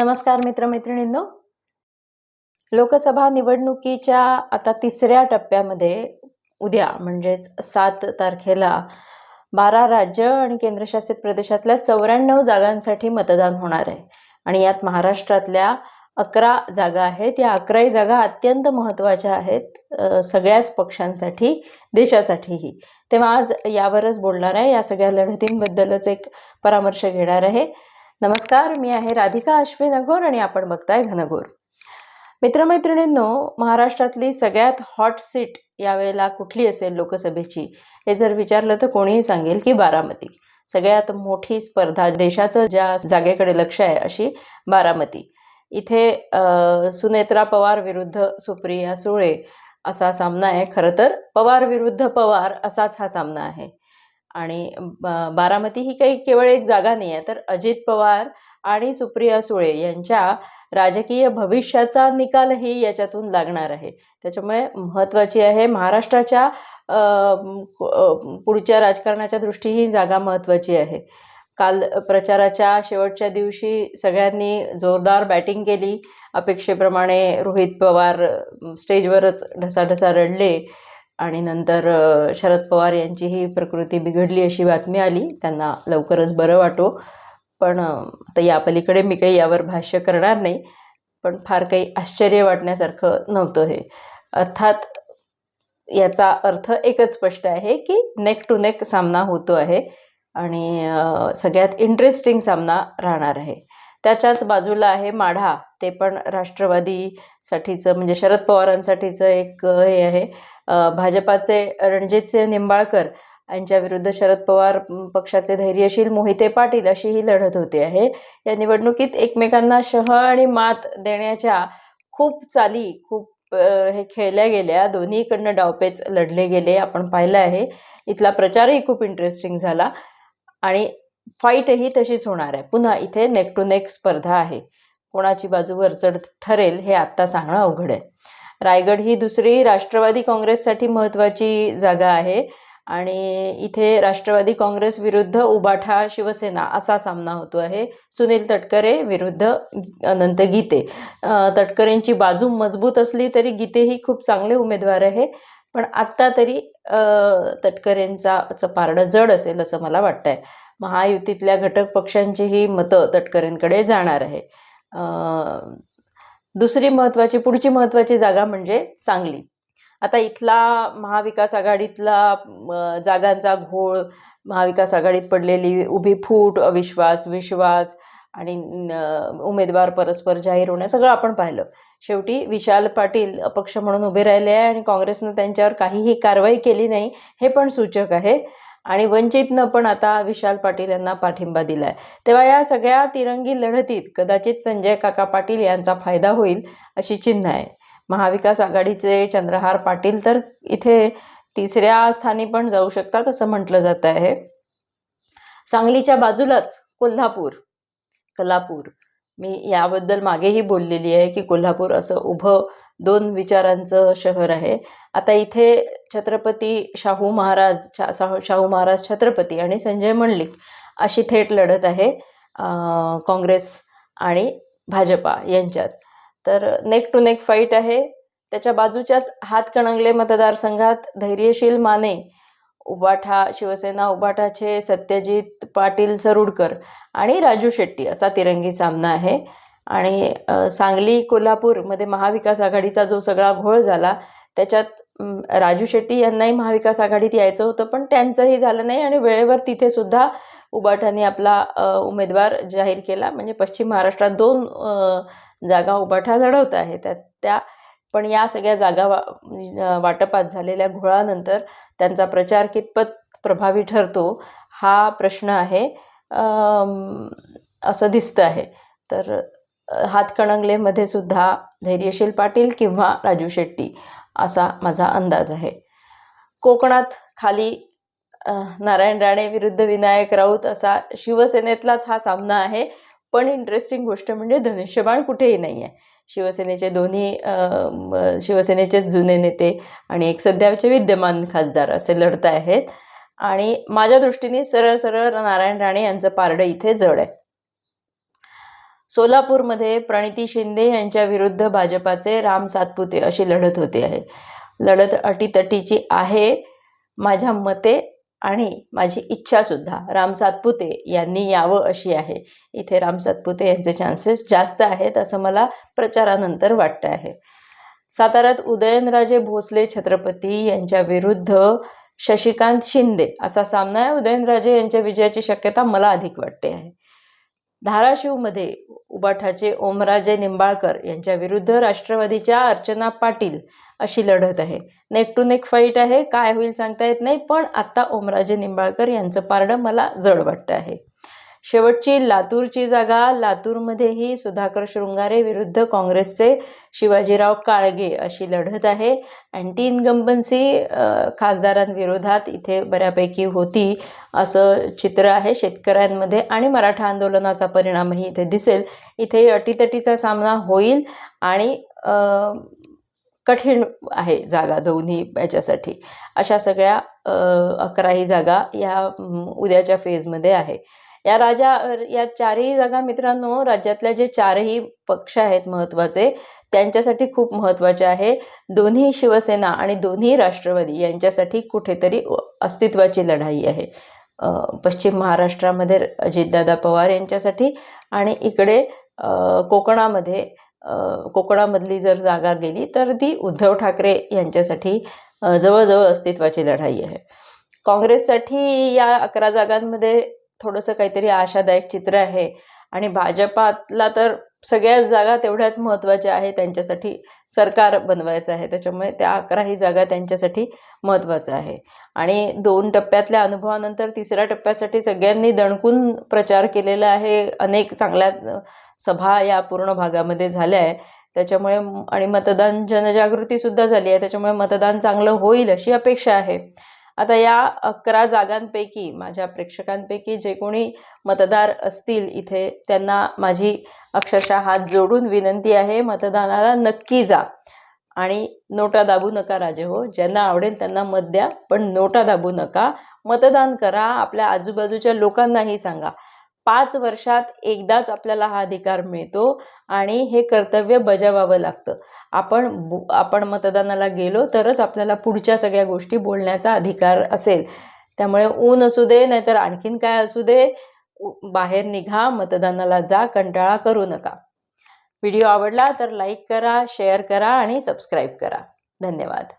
नमस्कार मित्रमैत्रिणींनो. लोकसभा निवडणुकीच्या आता तिसऱ्या टप्प्यामध्ये उद्या म्हणजेच सात तारखेला बारा राज्य आणि केंद्रशासित प्रदेशातल्या चौऱ्याण्णव जागांसाठी मतदान होणार आहे. आणि यात महाराष्ट्रातल्या अकरा जागा आहेत. या अकराही जागा अत्यंत महत्त्वाच्या आहेत सगळ्याच पक्षांसाठी देशासाठीही. तेव्हा आज यावरच बोलणार आहे. या सगळ्या लढतींबद्दलच एक परामर्श घेणार आहे. नमस्कार मी आहे राधिका अश्विन अघोर आणि आपण बघताय घनघोर. मित्रमैत्रिणींनो महाराष्ट्रातली सगळ्यात हॉट सीट यावेळेला कुठली असेल लोकसभेची हे जर विचारलं तर कोणीही सांगेल की बारामती. सगळ्यात मोठी स्पर्धा देशाचं ज्या जागेकडे लक्ष आहे अशी बारामती. इथे सुनेत्रा पवार विरुद्ध सुप्रिया सुळे असा सामना आहे. खरं तर पवार विरुद्ध पवार असाच हा सामना आहे. आणि बारामती ही काही केवळ एक जागा नाही आहे तर अजित पवार आणि सुप्रिया सुळे यांच्या राजकीय भविष्याचा निकालही याच्यातून लागणार आहे. त्याच्यामुळे महत्त्वाची आहे महाराष्ट्राच्या पुढच्या राजकारणाच्या दृष्टी ही जागा महत्त्वाची आहे. काल प्रचाराच्या शेवटच्या दिवशी सगळ्यांनी जोरदार बॅटिंग केली. अपेक्षेप्रमाणे रोहित पवार स्टेजवरच ढसाढसा रडले. आणि नंतर शरद पवार यांचीही प्रकृती बिघडली अशी बातमी आली. त्यांना लवकरच बरं वाटो. पण आता या पलीकडे मी काही यावर भाष्य करणार नाही. पण फार काही आश्चर्य वाटण्यासारखं नव्हतं हे. अर्थात याचा अर्थ एकच स्पष्ट आहे की नेक टू नेक सामना होतो आहे. आणि सगळ्यात इंटरेस्टिंग सामना राहणार आहे. त्याच्याच बाजूला आहे माढा. ते पण राष्ट्रवादीसाठीचं म्हणजे शरद पवारांसाठीचं एक हे आहे. भाजपाचे रणजितसिंह निंबाळकर यांच्या विरुद्ध शरद पवार पक्षाचे धैर्यशील मोहिते पाटील अशी ही लढत होते आहे. या निवडणुकीत एकमेकांना शह आणि मात देण्याच्या खूप चाली खूप हे खेळल्या गेल्या. दोन्हीकडनं डावपेच लढले गेले आपण पाहिलं आहे. इथला प्रचारही खूप इंटरेस्टिंग झाला. आणि फाईटही तशीच होणार आहे. पुन्हा इथे नेक टू नेक स्पर्धा आहे. कोणाची बाजू वरचढ ठरेल हे आत्ता सांगणं अवघड आहे. रायगड ही दुसरी राष्ट्रवादी काँग्रेससाठी महत्त्वाची जागा आहे आणि इथे राष्ट्रवादी काँग्रेस विरुद्ध उबाठा शिवसेना असा सामना होतो आहे. सुनील तटकरे विरुद्ध अनंत गीते. तटकरेंची बाजू मजबूत असली तरी गीतेही खूप चांगले उमेदवार आहे. पण आत्ता तरी तटकरेंचा पारडं जड असेल असं मला वाटतंय. महायुतीतल्या घटक पक्षांचीही मतं तटकरेंकडे जाणार आहे. दुसरी महत्त्वाची पुढची महत्त्वाची जागा म्हणजे सांगली. आता इथला महाविकास आघाडीतला जागांचा घोळ महाविकास आघाडीत पडलेली उभी फूट अविश्वास विश्वास आणि उमेदवार परस्पर जाहीर होणं सगळं आपण पाहिलं. शेवटी विशाल पाटील अपक्ष म्हणून उभे राहिले आहे आणि काँग्रेसनं त्यांच्यावर काहीही कारवाई केली नाही हे पण सूचक आहे. आणि वंचितनं पण आता विशाल पाटील यांना पाठिंबा दिला आहे तेव्हा या सगळ्या तिरंगी लढतीत कदाचित संजय काका पाटील यांचा फायदा होईल अशी चिन्ह आहे. महाविकास आघाडीचे चंद्रहार पाटील तर इथे तिसऱ्या स्थानी पण जाऊ शकतात असं म्हटलं जात आहे. सांगलीच्या बाजूलाच कोल्हापूर कलापूर. मी याबद्दल मागेही बोललेली आहे की कोल्हापूर असं उभं दोन विचारांचं शहर आहे. आता इथे छत्रपती शाहू महाराज शाहू शाहू महाराज छत्रपती आणि संजय मंडलिक अशी थेट लढत आहे काँग्रेस आणि भाजपा यांच्यात. तर नेक टू नेक फाईट आहे. त्याच्या बाजूच्याच हातकणंगले मतदारसंघात धैर्यशील माने उबाठा शिवसेना उबाठाचे सत्यजित पाटील सरुडकर आणि राजू शेट्टी असा तिरंगी सामना आहे. आणि सांगली कोल्हापूरमध्ये महाविकास आघाडीचा जो सगळा घोळ झाला त्याच्यात राजू शेट्टी यांनाही महाविकास आघाडीत यायचं होतं पण त्यांचंही झालं नाही आणि वेळेवर तिथे सुद्धा उबाठाने आपला उमेदवार जाहीर केला. म्हणजे पश्चिम महाराष्ट्रात दोन जागा उबाठा लढवत आहे. त्या त्या पण या सगळ्या जागा वा वाटपात झालेल्या घोळानंतर त्यांचा प्रचार कितपत प्रभावी ठरतो हा प्रश्न आहे. असं दिसतं आहे. तर हातकणंगलेमध्ये सुद्धा धैर्यशील पाटील किंवा राजू शेट्टी असा माझा अंदाज आहे. कोकणात खाली नारायण राणे विरुद्ध विनायक राऊत असा शिवसेनेतलाच हा सामना आहे. पण इंटरेस्टिंग गोष्ट म्हणजे धनुष्यबाण कुठेही नाही आहे शिवसेनेचे दोन्ही शिवसेनेचेच जुने नेते आणि एक सध्याचे विद्यमान खासदार असे लढत आहेत आणि माझ्या दृष्टीने सरळ सरळ नारायण राणे यांचं पारडं इथे जड आहे. सोलापूरमध्ये प्रणिती शिंदे यांच्या विरुद्ध भाजपाचे राम सातपुते अशी लढत होते आहे. लढत अटीतटीची आहे माझ्या मते आणि माझी इच्छासुद्धा राम सातपुते यांनी यावं अशी आहे. इथे राम सातपुते यांचे चान्सेस जास्त आहेत असं मला प्रचारानंतर वाटतं आहे. साताऱ्यात उदयनराजे भोसले छत्रपती यांच्या विरुद्ध शशिकांत शिंदे असा सामना आहे. उदयनराजे यांच्या विजयाची शक्यता मला अधिक वाटते आहे. धाराशिवमध्ये उबाठाचे ओमराजे निंबाळकर यांच्या विरुद्ध राष्ट्रवादीच्या अर्चना पाटील अशी लढत आहे. नेक टू नेक फाईट आहे काय होईल सांगता येत नाही पण आत्ता ओमराजे निंबाळकर यांचं पारडं मला जड वाटतं आहे. शेवटची लातूरची जागा लातूरमध्येही सुधाकर शृंगारे विरुद्ध काँग्रेसचे शिवाजीराव काळगे अशी लढत आहे. अँटी इन्कम्बन्सी खासदारांविरोधात इथे बऱ्यापैकी होती असं चित्र आहे शेतकऱ्यांमध्ये आणि मराठा आंदोलनाचा परिणामही इथे दिसेल. इथे अटीतटीचा सामना होईल आणि कठीण आहे जागा दोन्ही याच्यासाठी. अशा सगळ्या अकराही जागा या उद्याच्या फेजमध्ये आहे. या राजा या चारही जागा मित्रांनो राज्यातल्या जे चारही पक्ष आहेत महत्त्वाचे त्यांच्यासाठी खूप महत्त्वाचे आहे. दोन्ही शिवसेना आणि दोन्ही राष्ट्रवादी यांच्यासाठी कुठेतरी अस्तित्वाची लढाई आहे. पश्चिम महाराष्ट्रामध्ये अजितदादा पवार यांच्यासाठी आणि इकडे कोकणामध्ये कोकणामधली जर जागा गेली तर ती उद्धव ठाकरे यांच्यासाठी जवळजवळ अस्तित्वाची लढाई आहे. काँग्रेससाठी या अकरा जागांमध्ये थोडंसं काहीतरी आशादायक चित्र आहे. आणि भाजपातला तर सगळ्याच जागा तेवढ्याच महत्त्वाच्या आहे त्यांच्यासाठी सरकार बनवायचं आहे. त्याच्यामुळे त्या अकराही जागा त्यांच्यासाठी महत्त्वाचं आहे. आणि दोन टप्प्यातल्या अनुभवानंतर तिसऱ्या टप्प्यासाठी सगळ्यांनी दणकून प्रचार केलेला आहे. अनेक चांगल्या सभा या पूर्ण भागामध्ये झाल्या आहे. त्याच्यामुळे आणि मतदान जनजागृतीसुद्धा झाली आहे. त्याच्यामुळे मतदान चांगलं होईल अशी अपेक्षा आहे. आता या अकरा जागांपैकी माझ्या प्रेक्षकांपैकी जे कोणी मतदार असतील इथे त्यांना माझी अक्षरशः हात जोडून विनंती आहे मतदानाला नक्की जा. आणि नोटा दाबू नका राजे हो. ज्यांना आवडेल त्यांना मत द्या पण नोटा दाबू नका. मतदान करा आपल्या आजूबाजूच्या लोकांनाही सांगा. पाच वर्षात एकदाच आपल्याला हा अधिकार मिळतो आणि हे कर्तव्य बजावावं लागतं. आपण आपण मतदानाला गेलो तरच आपल्याला पुढच्या सगळ्या गोष्टी बोलण्याचा अधिकार असेल. त्यामुळे ऊन असू दे नाहीतर आणखीन काय असू दे बाहेर निघा मतदानाला जा कंटाळा करू नका. व्हिडिओ आवडला तर लाईक करा शेअर करा आणि सबस्क्राईब करा. धन्यवाद.